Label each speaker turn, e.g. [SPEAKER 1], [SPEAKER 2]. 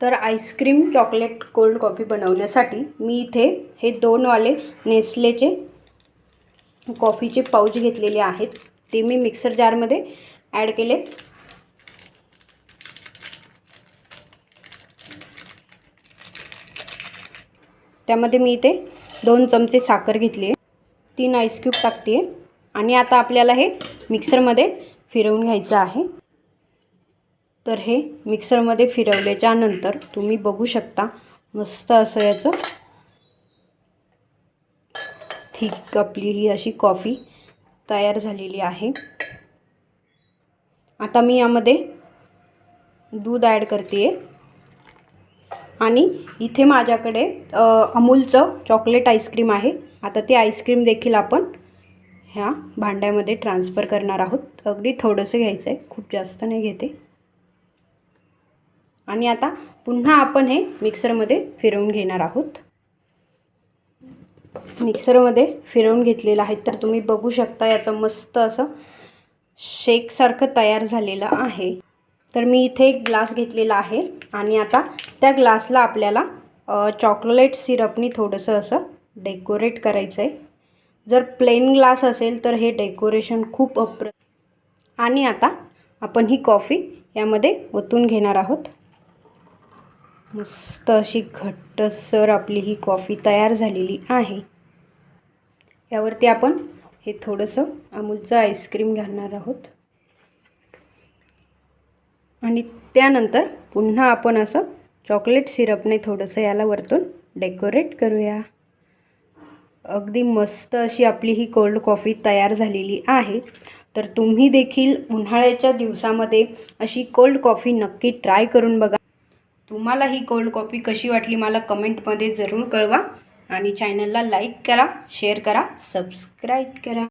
[SPEAKER 1] तर ice cream chocolate cold coffee बनवण्यासाठी मी इथे हे दोनवाले नेस्लेचे कॉफीचे पाऊच घेतलेले आहेत. ते मी मिक्सर जारमध्ये ॲड केले. त्यामध्ये मी इथे दोन चमचे साखर घेतली आहे. तीन आईस क्यूब टाकते आहे. आणि आता आपल्याला हे मिक्सरमध्ये फिरवून घ्यायचं आहे. तर हे मिक्सरमध्ये फिरवल्याच्या नंतर तुम्ही बघू शकता मस्त असं याचं थिक आपली ही अशी कॉफी तयार झालेली आहे. आता मी यामध्ये दूध ॲड करते आहे आणि इथे माझ्याकडे अमूलचं चॉकलेट आईस्क्रीम आहे. आता ते आईस्क्रीम देखील आपण ह्या भांड्यामध्ये ट्रान्सफर करणार आहोत. अगदी थोडंसं घ्यायचं आहे खूप जास्त नाही घेते. आणि आता पुन्हा आपण हे मिक्सरमध्ये फिरवून घेणार आहोत. मिक्सरमध्ये फिरवून घेतलेलं आहे तर तुम्ही बघू शकता याचं मस्त असं शेकसारखं तयार झालेलं आहे. तर मी इथे एक ग्लास घेतलेला आहे आणि आता त्या ग्लासला आपल्याला चॉकलेट सिरपनी थोडंसं असं डेकोरेट करायचं आहे जर प्लेन ग्लास असेल तर हे डेकोरेशन खूप अप्र आणि आता आपण ही कॉफी यामध्ये ओतून घेणार आहोत. मस्त अशी घट्टसर आपली ही कॉफी तयार झालेली आहे. यावरती आपण हे थोडंसं अमूलचं आईस्क्रीम घालणार आहोत. आणि त्यानंतर पुन्हा आपण असं चॉकलेट सिरपने थोडंसं याला वरतून डेकोरेट करूया. अगदी मस्त अशी आपली ही कोल्ड कॉफी तयार झालेली आहे. तर तुम्ही देखील उन्हाळ्याच्या दिवसामध्ये अशी कोल्ड कॉफी नक्की ट्राय करून बघा. तुम्हाला ही कोल्ड कॉफी कशी वाटली मला कमेंटमध्ये जरूर कळवा. आणि चॅनलला लाईक करा शेअर करा सबस्क्राईब करा.